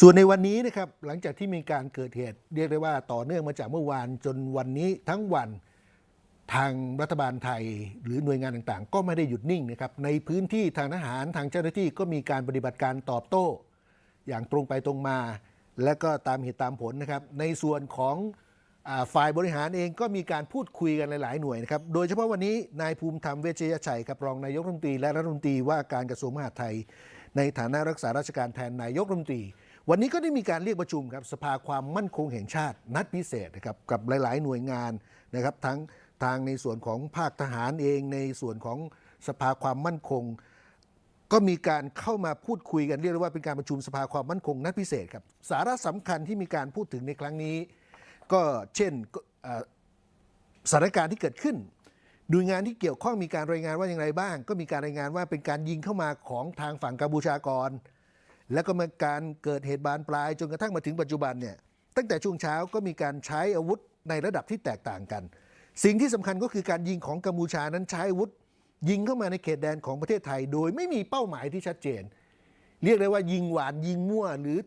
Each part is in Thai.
ส่วนในวันนี้นะครับหลังจากที่มีการเกิดเหตุ เรียกได้ว่าต่อเนื่องมาจากเมื่อวานจนวันนี้ทั้งวันทางรัฐบาลไทยหรือหน่วยงานต่างๆ ก็ไม่ได้หยุดนิ่งนะครับในพื้นที่ทางทหารทางเจ้าหน้าที่ก็มีการปฏิบัติการตอบโต้ อย่างตรงไปตรงมา และก็ตามเหตุตามผลนะครับ ในส่วนของฝ่ายบริหารเองก็มีการพูดคุยกันหลาย ๆ หน่วยนะครับ โดยเฉพาะวันนี้นายภูมิธรรมเวชยชัยครับรองนายกรัฐมนตรีและรัฐมนตรีว่าการกระทรวงมหาดไทย ในฐานะรักษาราชการแทนนายกรัฐมนตรี วันนี้ก็ได้มีการเรียกประชุมครับสภาความมั่นคงแห่งชาติ นัดพิเศษนะครับกับหลาย ๆ หน่วยงานนะครับทั้งทางในส่วนของภาคทหารเองในส่วนของสภาความมั่นคง ก็มีการเข้ามาพูดคุยกันเรียกได้ว่าเป็นการประชุมสภาความมั่นคงนัดพิเศษครับสาระสำคัญที่มีการพูดถึงในครั้งนี้ ก็เช่นสถานการณ์ที่เกิดขึ้นหน่วยงานที่เกี่ยวข้องมีการรายงานว่าอย่างไรบ้าง ก็มีการรายงานว่าเป็นการยิงเข้ามาของทางฝั่งกัมพูชาก่อน แล้วก็มาการเกิดเหตุบานปลายจนกระทั่งมาถึงปัจจุบันเนี่ยตั้งแต่ช่วงเช้าก็มีการใช้อาวุธในระดับที่แตกต่างกัน สิ่งที่สำคัญก็คือการยิงของกัมพูชานั้นใช้อาวุธ ยิงเข้ามาในเขตแดนของประเทศไทย โดยไม่มีเป้าหมายที่ชัดเจน เรียกได้ว่ายิงหวานยิงมั่วหรือ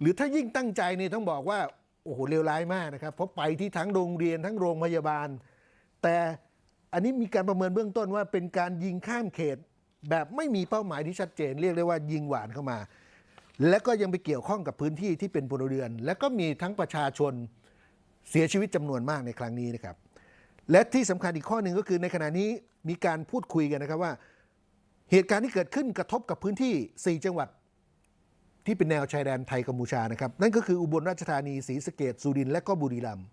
หรือถ้ายิ่งตั้งใจเนี่ยต้องบอกว่าโอ้โหเลวร้ายมากนะครับ เพราะไปที่ทั้งโรงเรียนทั้งโรงพยาบาล แต่อันนี้มีการประเมินเบื้องต้นว่าเป็นการยิงข้ามเขต แบบไม่มีเป้าหมายที่ชัดเจน เรียกได้ว่ายิงหวานเข้ามา และก็ยังไปเกี่ยวข้องกับพื้นที่ที่เป็นพลเรือน และก็มีทั้งประชาชนเสียชีวิตจำนวนมากในครั้งนี้นะครับ และที่สำคัญอีกข้อหนึ่งก็คือในขณะนี้มีการพูดคุยกันนะครับว่า เหตุการณ์ที่เกิดขึ้นกระทบกับพื้นที่ 4 จังหวัด ที่เป็นแนวชายแดนไทยกัมพูชานะครับ นั่นก็คืออุบลราชธานีศรีสะเกดสุรินทร์และก็บุรีรัมย์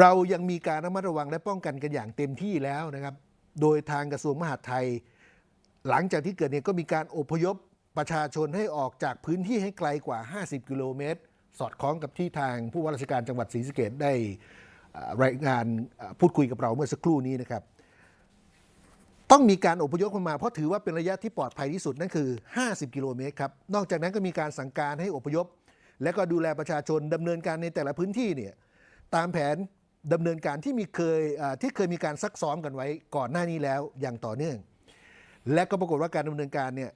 เรายังมีการระมัดระวังและป้องกันกันอย่างเต็มที่แล้วนะครับ โดยทางกระทรวงมหาดไทย หลังจากที่เกิดเหตุก็มีการอพยพ ประชาชนให้ออกจากพื้นที่ให้ไกลกว่า 50 กิโลเมตร สอดคล้องกับที่ทางผู้ว่าราชการจังหวัดศรีสะเกดได้รายงานพูดคุยกับเราเมื่อสักครู่นี้นะครับ ต้องมีการอพยพเข้ามาเพราะถือว่าเป็นระยะที่ปลอดภัยที่สุดนั่นคือ 50 กิโลเมตรครับ นอกจากนั้นก็มีการสั่งการให้อพยพ และก็ดูแลประชาชนดำเนินการในแต่ละพื้นที่เนี่ยตามแผนดำเนินการที่มีเคยที่เคยมีการซักซ้อมกันไว้ก่อนหน้านี้แล้วอย่างต่อเนื่อง และก็ปรากฏว่าการดำเนินการเนี่ย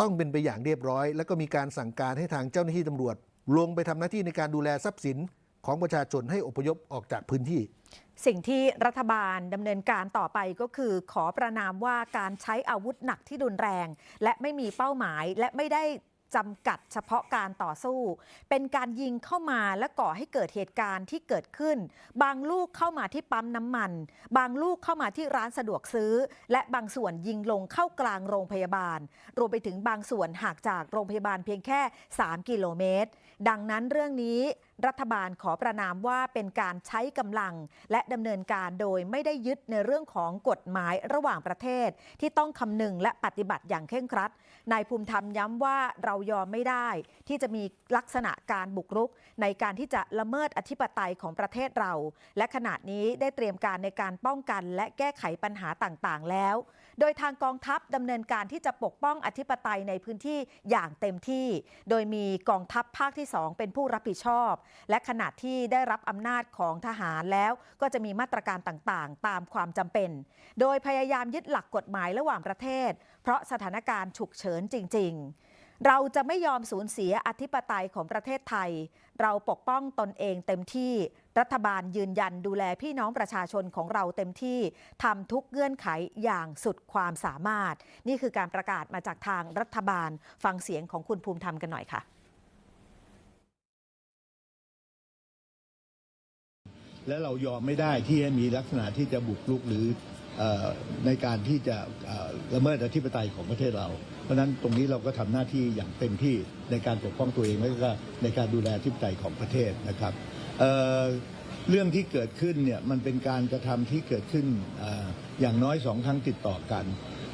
ต้องเป็นไปอย่างเรียบร้อย แล้วก็มีการสั่งการให้ทางเจ้าหน้าที่ตำรวจ ลงไปทำหน้าที่ในการดูแลทรัพย์สินของประชาชนให้อพยพออกจากพื้นที่ สิ่งที่รัฐบาลดำเนินการต่อไปก็คือขอประนามว่าการใช้อาวุธหนักที่รุนแรง และไม่มีเป้าหมายและไม่ได้ จำกัดเฉพาะการต่อสู้ เป็นการยิงเข้ามาและก่อให้เกิดเหตุการณ์ที่เกิดขึ้น บางลูกเข้ามาที่ปั๊มน้ำมัน บางลูกเข้ามาที่ร้านสะดวกซื้อ และบางส่วนยิงลงเข้ากลางโรงพยาบาล รวมไปถึงบางส่วนห่างจากโรงพยาบาลเพียงแค่ 3 กิโลเมตร ดังนั้นเรื่องนี้ รัฐบาลขอประนามว่าเป็นการใช้กำลัง และดำเนินการโดยไม่ได้ยึดในเรื่องของกฎหมายระหว่างประเทศ ที่ต้องคำนึงและปฏิบัติอย่างเคร่งครัดนายภูมิธรรมย้ำว่าเรายอมไม่ได้ ที่จะมีลักษณะการบุกรุก ในการที่จะละเมิดอธิปไตยของประเทศเรา และขณะนี้ได้เตรียมการในการป้องกันและแก้ไขปัญหาต่างๆ แล้ว โดยทางกองทัพดำเนินการที่จะปกป้องอธิปไตยในพื้นที่อย่างเต็มที่ โดยมีกองทัพภาคที่ 2 เป็นผู้รับผิดชอบและขณะที่ได้รับอำนาจของทหารแล้ว ก็จะมีมาตรการต่างๆ ตามความจำเป็น โดยพยายามยึดหลักกฎหมายระหว่างประเทศ เพราะสถานการณ์ฉุกเฉินจริง ๆเราจะไม่ยอมสูญเสียอธิปไตยของประเทศไทย เราปกป้องตนเองเต็มที่ รัฐบาลยืนยันดูแลพี่น้องประชาชนของเราเต็มที่ทำทุกเงื่อนไขอย่างสุดความสามารถ นี่คือการประกาศมาจากทางรัฐบาล ฟังเสียงของคุณภูมิธรรมกันหน่อยค่ะ และเรายอมไม่ได้ที่ให้มีลักษณะที่จะบุกรุกหรืออในการที่จะละเมิดอธิปไตยของประเทศเรา เพราะนั้นตรงนี้เราก็ทำหน้าที่อย่างเต็มที่ในการปกป้องตัวเองและก็ในการดูแลอธิปไตยของประเทศนะครับเเรื่องที่เกิดขึ้นเนี่ยมันเป็นการกระทำที่เกิดขึ้นออย่างน้อยสองครั้งติดต่อกัน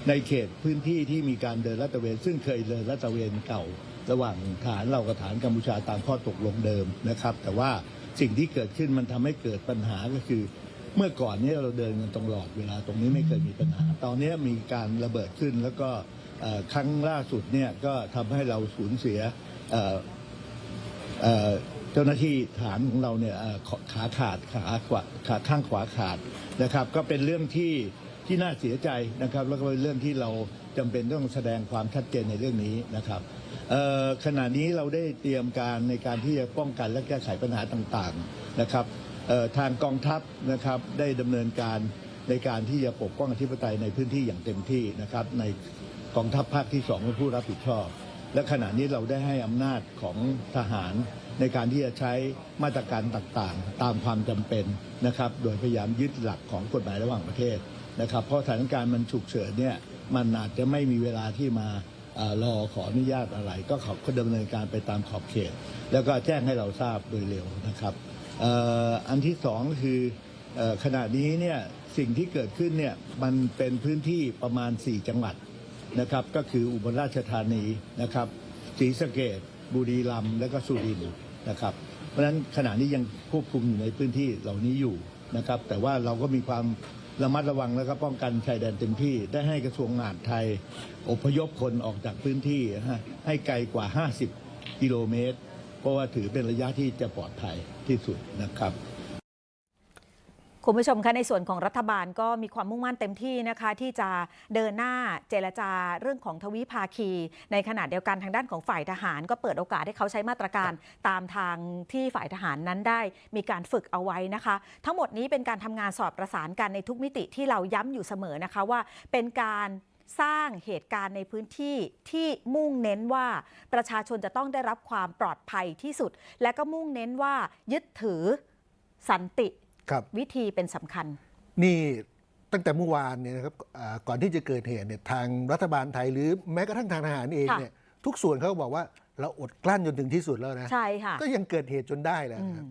ในเขตพื้นที่ที่มีการเดินลาดตเวน ซึ่งเคยเดินลาดตเวนเก่า ระหว่างฐานเรากับฐานกัมพูชาตามข้อตกลงเดิมนะครับ แต่ว่า สิ่งที่เกิดขึ้นมันทำให้เกิดปัญหาก็คือ เมื่อก่อนนี้เราเดินกันตรงหลอดเวลาตรงนี้ไม่เคยมีปัญหา ตอนนี้มีการระเบิดขึ้นแล้วก็ครั้งล่าสุดเนี่ยก็ทำให้เราสูญเสียเจ้าหน้าที่ฐานของเราเนี่ยขาขาดขาขวาขาข้างขวาขาดนะครับ ก็เป็นเรื่องที่ที่น่าเสียใจนะครับ แล้วก็เป็นเรื่องที่เราจำเป็นต้องแสดงความชัดเจนในเรื่องนี้นะครับ ขณะนี้เราได้เตรียมการในการที่จะป้องกันและแก้ไขปัญหาต่างๆนะครับทางกองทัพนะครับได้ดำเนินการในการที่จะปกป้องอธิปไตยในพื้นที่อย่างเต็มที่นะครับ ในกองทัพภาคที่สองเป็นผู้รับผิดชอบ และขณะนี้เราได้ให้อำนาจของทหารในการที่จะใช้มาตรการต่างๆ ตามความจำเป็นนะครับ โดยพยายามยึดหลักของกฎหมายระหว่างประเทศนะครับ เพราะสถานการณ์มันฉุกเฉินเนี่ยมันอาจจะไม่มีเวลาที่มา รอขออนุญาตอะไร ก็เขาก็ดำเนินการไปตามขอบเขต แล้วก็แจ้งให้เราทราบโดยเร็วนะครับอ,อันที่สองคืออขณะนี้เนี่ยสิ่งที่เกิดขึ้นเนี่ยมันเป็นพื้นที่ประมาณ 4 จังหวัดนะครับ ก็คืออุบลราชธานีนะครับศรีสะเกดบุรีรัมย์และก็สุรินทร์นะครับ เพราะฉะนั้นขณะนี้ยังควบคุมอยู่ในพื้นที่เหล่านี้อยู่นะครับ แต่ว่าเราก็มีความ ระมัดระวังแล้วก็ป้องกันชายแดนเต็มที่ ได้ให้กระทรวงมหาดไทย อพยพคนออกจากพื้นที่นะฮะให้ไกลกว่า 50 กิโลเมตร เพราะว่าถือเป็นระยะที่จะปลอดภัยที่สุดนะครับ คุณผู้ชมคะในส่วนของรัฐบาลก็มีความมุ่งมั่นเต็มที่นะคะที่จะเดินหน้าเจรจาเรื่องของทวิภาคี ในขณะเดียวกันทางด้านของฝ่ายทหาร ก็เปิดโอกาสให้เขาใช้มาตรการตามทางที่ฝ่ายทหารนั้นได้ มีการฝึกเอาไว้นะคะ ทั้งหมดนี้เป็นการทำงานสอดประสานกันในทุกมิติที่เราย้ำอยู่เสมอนะคะว่าเป็นการสร้างเหตุการณ์ในพื้นที่ที่มุ่งเน้นว่าประชาชนจะต้องได้รับความปลอดภัยที่สุด และก็มุ่งเน้นว่ายึดถือสันติ ครับ วิธีเป็นสำคัญ นี่ตั้งแต่เมื่อวานเนี่ยนะครับอ่าก่อนที่จะเกิดเหตุเนี่ยทางรัฐบาลไทยหรือแม้กระทั่งทางทหารเองค่ะ เนี่ยทุกส่วนเขาก็บอกว่าเราอดกลั้นจนถึงที่สุดแล้วนะ ใช่ค่ะก็ยังเกิดเหตุจนได้แหละอืครัมบ